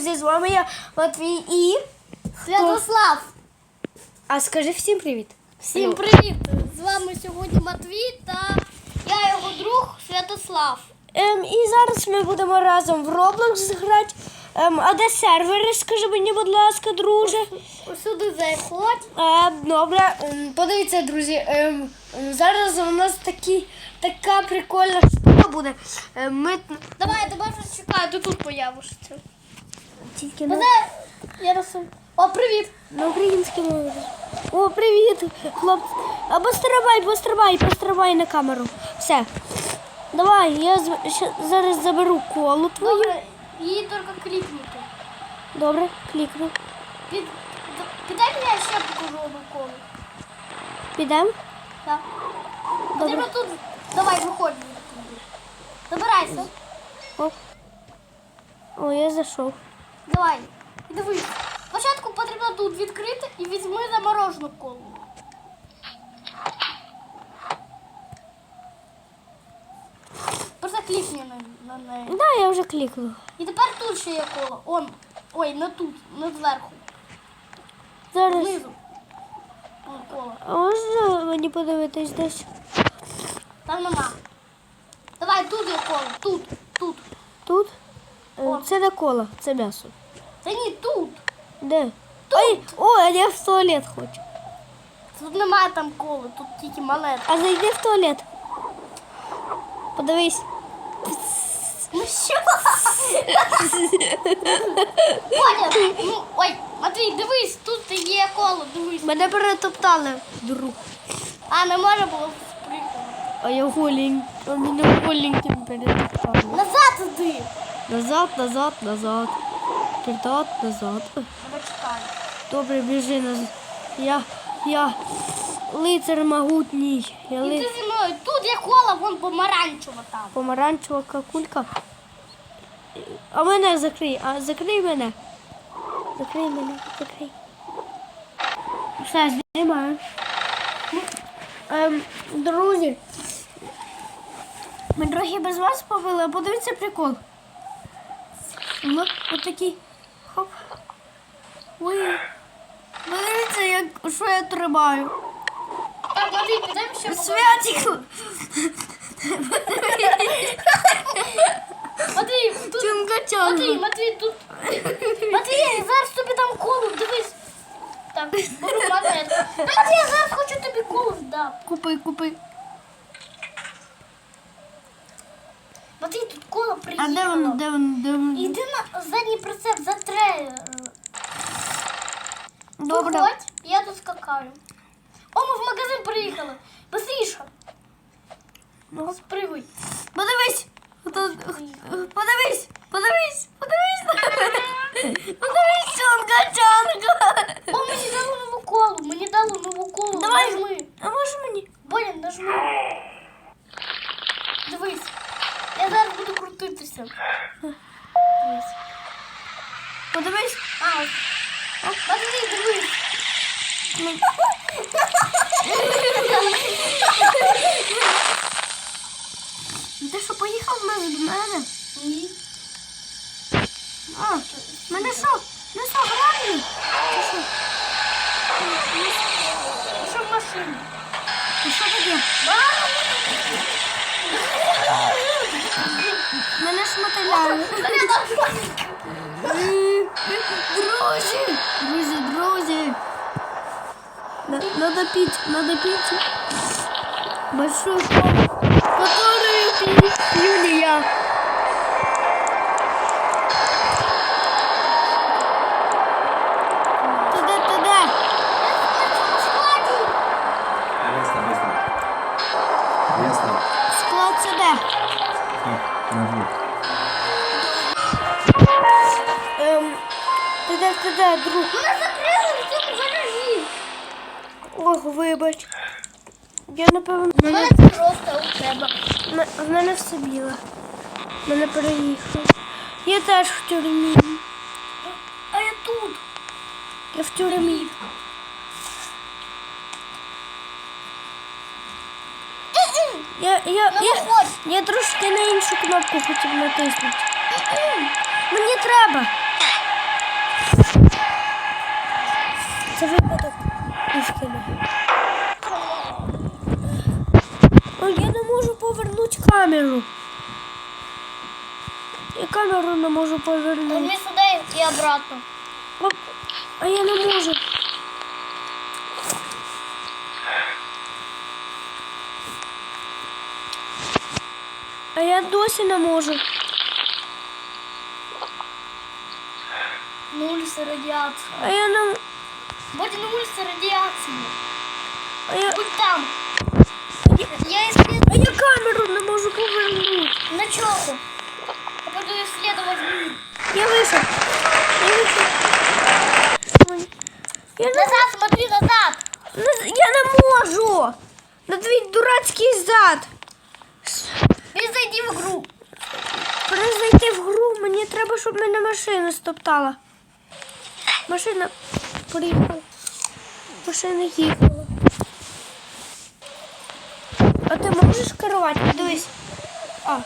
друзі, з вами я Матвій і. Святослав! А скажи всім привіт. Всім привіт! З вами сьогодні Матвій та я його друг Святослав. Ем, і зараз ми будемо разом в Roblox грати. Ем, а де сервери? Скажи мені, будь ласка, друже. Ось сюди заходь. Е, добре, Ем, подивіться, друзі. Ем, зараз у нас такі, така прикольна штука буде. Ем, ми Давай, я тебе чекаю, ти тут появишся. Тільки на, Мене я роз... О, привіт! на українській мові. О, привіт, хлопці. А пострибай, пострибай, пострибай на камеру. Все. Давай, я зараз заберу колу твою. Добре, її тільки клікнути. Добре, клікну. Під... Піддай я ще покажу одну колу. Підемо. Так. Добре. Тут. Давай, виходь. Забирайся. Оп. О, я зайшов. Давай. Дивись. Спочатку потрібно тут відкрити і візьми заморожену колу. Просто клікни на, на неї. Да, я вже клікнув. І тепер тут ще є кола. Он. Ой, не тут, не зверху. Зараз. Знизу. А можна мені подивитись десь? Там нема. Давай, тут є кола. Тут, тут. Тут? Е, О. Це не кола, це м'ясо. Та ні, тут. Де? Ой, о, а я в туалет хочу. Тут немає там коли, тут тільки малет. А зайди в туалет. Подивись. Ну що? Понял? Ну, ой, Матвій, дивись, тут є коло, дивись. Мене перетоптали, друг. А, не можна було спригнути. А я голень. А мене голеньким перетоптали. Назад іди. Назад, назад, назад. Вперед, назад. Добре, біжи назад. Я, я лицар могутній. Я Іди ли... зі мною. Тут є кола, вон помаранчева там. помаранчева какулька. А мене закрий, а закрий мене. Закрий мене, закрий. Все, знімаю. Ем, друзі. Ми трохи без вас побили, а подивіться прикол. Ну, отакий. Хоп. Ой. Подивіться, як, що я тримаю. Так, Матвій, підемо ще по- Матвій, тут... Чунгачан. Матвій, Матвій, тут... Матвій, зараз тобі дам колу, дивись. Так, беру монету. Матвій, я зараз хочу тобі колу дам. Купи, купи. Матвій, тут кола А де воно, де воно, де воно? Іди на задній прицеп, затре. Добре. Виходь, я тут скакаю. О, ми в магазин приїхали. Быстріше. Ну, Спригуй. Подивись. Подивись, подивись, подивись. Подивись, чунгачанка. О, мені дали нову колу. Мені дали нову колу. Давай. Нажми. А може мені? Боня, нажми. Дивись. Я зараз буду крутитися. Дивись. Подивись. А, Матвій, дивись. Ти що, поїхав без мене? Ні. А, мене що? Не що, грабли? Чи що? Що в машині? І що таке? Мене Друзі, друзі, друзі. На- Надо пить, надо пить. Большую колу, которую пи- пью Мене закрили в цьому гаражі. Ох, вибач. Я напевно. У мене це просто у тебе. М- В мене все біло. Мене переїхав. Я теж в тюрмі. А я тут. Я в тюрмі. Я, я, Ну, я, виходь. я трошки на іншу кнопку хотів натиснути. Мені треба. Це випадок істини. О, я не можу повернути камеру. Я камеру не можу повернути. Возьми сюди і обратно. Оп, а я не можу. А я досі не можу. Вулиці радіація. А я не. Будь на вулиці радіація. А я, Будь там. я, Я исследую. а я камеру не можу повернути. На чоху. Я буду исследовать мир. Я вийшов. Я вийшов. Ой. Я не, Назад, смотри, назад. я не можу. На твій дурацький зад. Не зайди в игру. Перезайти в гру, мені треба, щоб мене машина стоптала. Машина приїхала. Машина їхала. А ти можеш керувати? Дивись. А.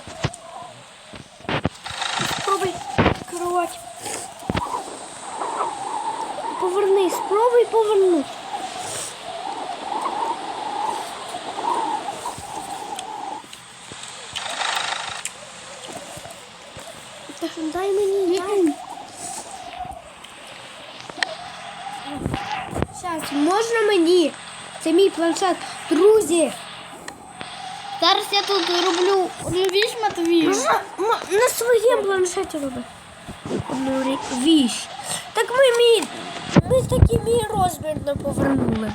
Спробуй керувати. Поверни, спробуй повернути. Та ж Дай мені, дай. Зараз, можна мені? Це мій планшет. Друзі, Зараз я тут роблю. Ну, видишь, Матвій? на своєму планшеті роби. Одну віч. Так ми мій, ми таки мій розмір не повернули.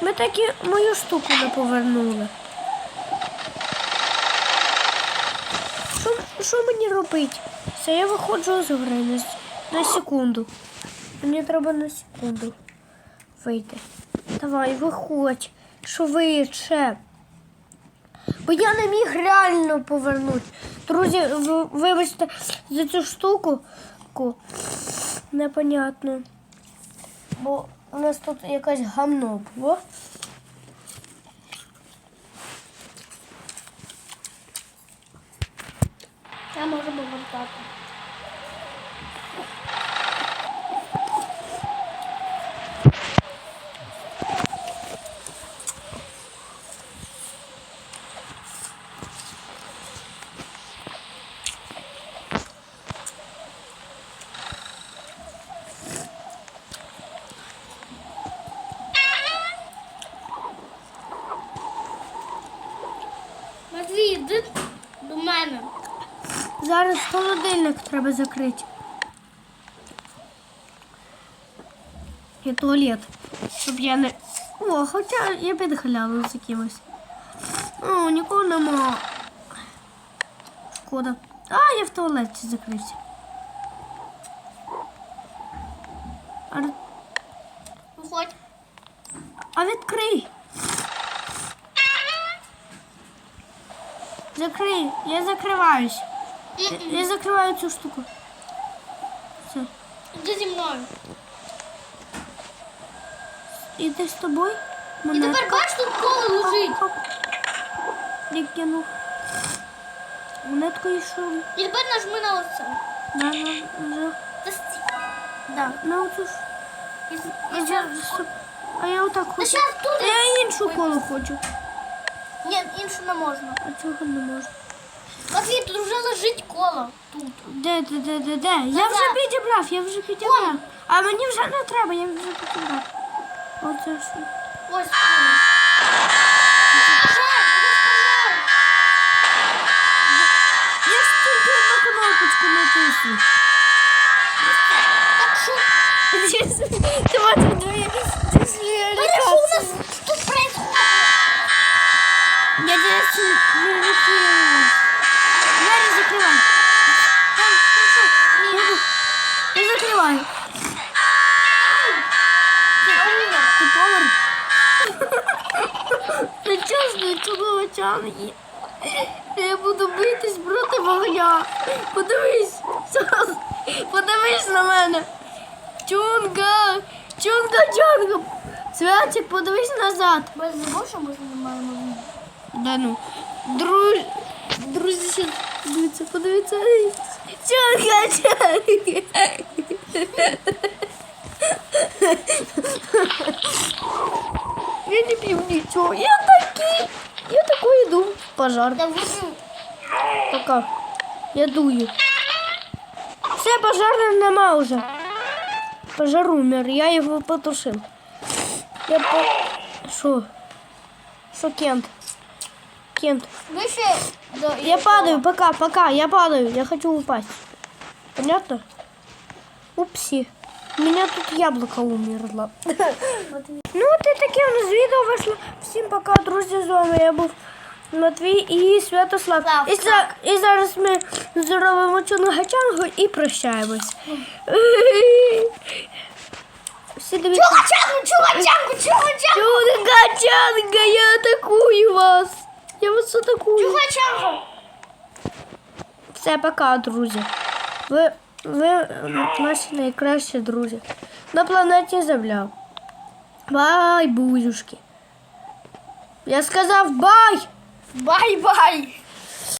Ми таки мою штуку не повернули. Що, що мені робити? Все, я виходжу з гри на, на секунду. Мені треба на секунду вийти. Давай, виходь, швидше. Бо я не міг реально повернути. Друзі, ви- вибачте за цю штуку. Непонятно. Бо у нас тут якась гамно було. Я можу повертати. Матвій, йди до мене. Зараз холодильник треба закрити. І туалет. Щоб я не. О, хоча я підглянула з якимось. О, нікого нема. Шкода. А, я в туалеті закрився. Виходь. а відкрий. Закрий. Я закриваюсь. Я, закриваю цю штуку. Все. Іди зі мною. Іди з тобою? І Монетка. тепер бач, тут коло лежить. Хоп. Я кинув. Монетку йшов. І тепер нажми на оце. Да, на, на, Та стій. да, на оцю ж. І- А і я, зараз- а я отак Та хочу. зараз тут. А я іншу коло хочу. Ні, іншу не можна. А чого не можу? Вже лежить коло. Тут. Де, де, де, де, де? Я Назад. вже підібрав, я вже підібрав. А мені вже не треба, я вже підібрав. Оце ж. Ось коло. Пожар, пожар. Я ж тільки одну кнопочку натисну. Так що? Закриваю. Ти помер? Не чесно, цього очами. Я буду битись проти вогня. Подивись. Подивись на мене. Чунга. Чунга, чунга. Святик, подивись назад. Ми забув, що ми знімаємо. Да ну. Друз... Друзі, ще дивіться, подивіться. Я не пью ничего. Я такие. Я такой иду в пожар. Пока. Я дую. Все, пожарного нема уже. Пожар умер. Я его потушил. Я по... Шо? Шо, Кент? Кент. Вище до Я падаю, пока, пока, я падаю. Я хочу упасть. Понятно? Упси. У меня тут яблоко умерло. Ну, от і таке у нас відео вийшло. Всім пока, друзі, з вами я був Матвій і Святослав. Слав, І, за, і зараз ми зробимо чунгачангу і прощаємось. Всі дивіться. Чугачанку, чугачанку, чугачанку. Чунгачанга, я атакую вас. Я вас атакую. Чугачанку. Все, пока, друзі. Ви, ви наші найкращі друзі. На планеті Земля. Бай, бузюшки. Я сказав бай! Бай-бай.